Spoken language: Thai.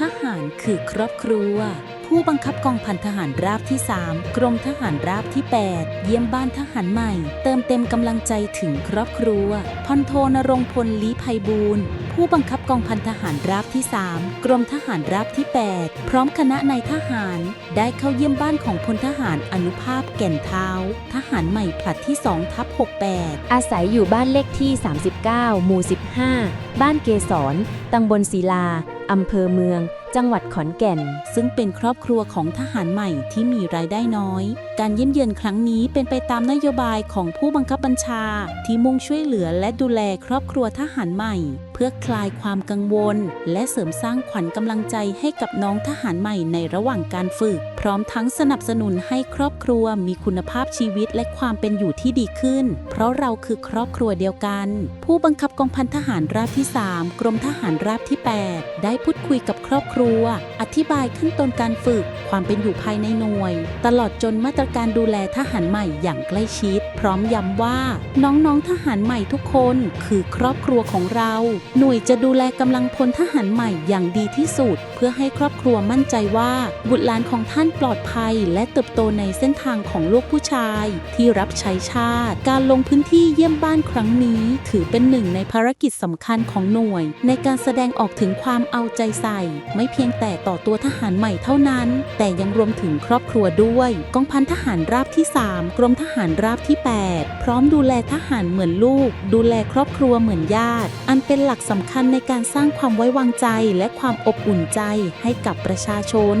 ทหารคือครอบครัว ผู้บังคับกองพันทหารราบที่ 3 กรมทหารราบที่ 8 เยี่ยมบ้านทหารใหม่ เติมเต็มกำลังใจถึงครอบครัวพันโทนรงพลลี้ภัยบูรณ์ผู้บังคับกองพันทหารราบที่ 3 กรมทหารราบที่ 8 พร้อมคณะนายทหาร ได้เข้าเยี่ยมบ้านของพลทหารอนุภาพแก่นเท้า ทหารใหม่ผลัดที่2ทับ68 อาศัยอยู่บ้านเลขที่ 39 หมู่ 15 บ้านเกษรตำบลศิลา อำเภอเมือง จังหวัดขอนแก่น ซึ่งเป็นครอบครัวของทหารใหม่ที่มีรายได้น้อย การเยี่ยมเยือนครั้งนี้เป็นไปตามนโยบายของผู้บังคับบัญชา ที่มุ่งช่วยเหลือและดูแลครอบครัวทหารใหม่ เพื่อคลายความกังวล และเสริมสร้างขวัญกำลังใจให้กับน้องทหารใหม่ในระหว่างการฝึก พร้อมทั้งสนับสนุนให้ครอบครัวมีคุณภาพชีวิตและความเป็นอยู่ที่ดีขึ้น เพราะเราคือครอบครัวเดียวกัน ผู้บังคับกองพันทหารราบที่ 3 กรมทหารราบที่ 8 ได้พูดคุยกับครอบครัว อธิบายขั้นตอนการฝึก ความเป็นอยู่ภายในหน่วย ตลอดจนมาตรการดูแลทหารใหม่อย่างใกล้ชิด พร้อมย้ำว่า น้องๆทหารใหม่ทุกคนคือครอบครัวของเรา หน่วยจะดูแลกำลังพลทหารใหม่อย่างดีที่สุด เพื่อให้ครอบครัวมั่นใจว่าบุตรหลานของท่านปลอดภัย และเติบโตในเส้นทางของลูกผู้ชาย ที่รับใช้ชาติ การลงพื้นที่เยี่ยมบ้านครั้งนี้ ถือเป็นหนึ่งในภารกิจสำคัญของหน่วย ในการแสดงออกถึงความเอาใจใส่ ไม่เพียงแต่ต่อตัวทหารใหม่เท่านั้น แต่ยังรวมถึงครอบครัวด้วย กองพันทหารราบที่ 3 กรมทหารราบที่ 8 พร้อมดูแลทหารเหมือนลูก ดูแลครอบครัวเหมือนญาติ อันเป็นหลักสำคัญในการสร้างความไว้วางใจและความอบอุ่นใจให้กับประชาชน